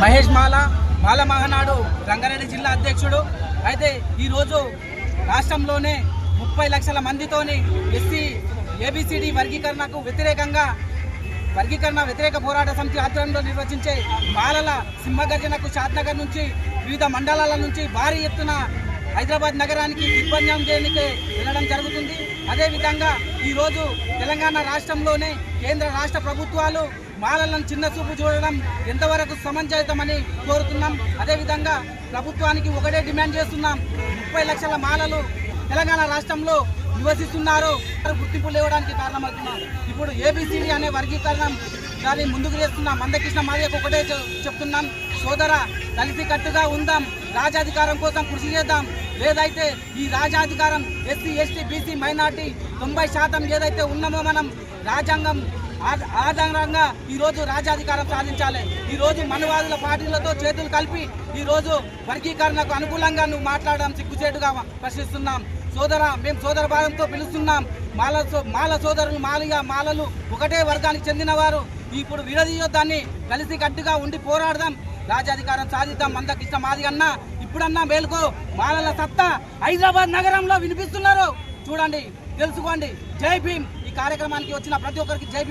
మహేష్ మాల మాల మహనాడు రంగారెడ్డి జిల్లా అధ్యక్షుడు. అయితే ఈరోజు రాష్ట్రంలోనే ముప్పై లక్షల మందితోని ఎస్సీ ఏబిసిడి వర్గీకరణకు వ్యతిరేకంగా వర్గీకరణ వ్యతిరేక పోరాట సమితి ఆధ్వర్యంలో నిర్వహించే మాలల సింహగర్జనకు షాద్నగర్ నుంచి వివిధ మండలాల నుంచి భారీ ఎత్తున హైదరాబాద్ నగరానికి దిగ్బంధం చేయడానికి వెళ్ళడం జరుగుతుంది. అదేవిధంగా ఈరోజు తెలంగాణ రాష్ట్రంలోనే కేంద్ర రాష్ట్ర ప్రభుత్వాలు మాలలను చిన్న చూపు చూడడం ఎంతవరకు సమంజసమని కోరుతున్నాం. అదేవిధంగా ప్రభుత్వానికి ఒకటే డిమాండ్ చేస్తున్నాం. ముప్పై లక్షల మాలలు తెలంగాణ రాష్ట్రంలో నివసిస్తున్నారు. గుర్తింపు లేవడానికి కారణమవుతున్నారు ఇప్పుడు ఏబిసిడి అనే వర్గీకరణం దాన్ని ముందుకు చేస్తున్నాం మందకృష్ణ మాదిగకు ఒకటే చెప్తున్నాం. సోదర కలిసి కట్టుగా ఉందాం. రాజాధికారం కోసం కృషి చేద్దాం. లేదైతే ఈ రాజాధికారం ఎస్సీ ఎస్టీ బీసీ మైనార్టీ తొంభై శాతం ఏదైతే ఉన్నామో మనం రాజ్యాంగం ఆధారంగా ఈరోజు రాజాధికారం సాధించాలి. ఈరోజు మనువాదుల పార్టీలతో చేతులు కలిపి ఈరోజు వర్గీకరణకు అనుకూలంగా నువ్వు మాట్లాడడం సిగ్గుచేటుగా ప్రశ్నిస్తున్నాం. సోదర మేము సోదర భావంతో పిలుస్తున్నాం. మాల సో- మాల సోదరులు మాలిగా మాలలు ఒకటే వర్గానికి చెందినవారు. ఇప్పుడు విడదీయొద్దాన్ని కలిసి గట్టిగా ఉండి పోరాడదాం. రాజాధికారం సాధిద్దాం మందకృష్ణ మాది అన్న. ఇప్పుడన్నా మేలుకో. మాలల సత్తా హైదరాబాద్ నగరంలో వినిపిస్తున్నారు. చూడండి తెలుసుకోండి. జై భీమ్. ఈ కార్యక్రమానికి వచ్చిన ప్రతి ఒక్కరికి జై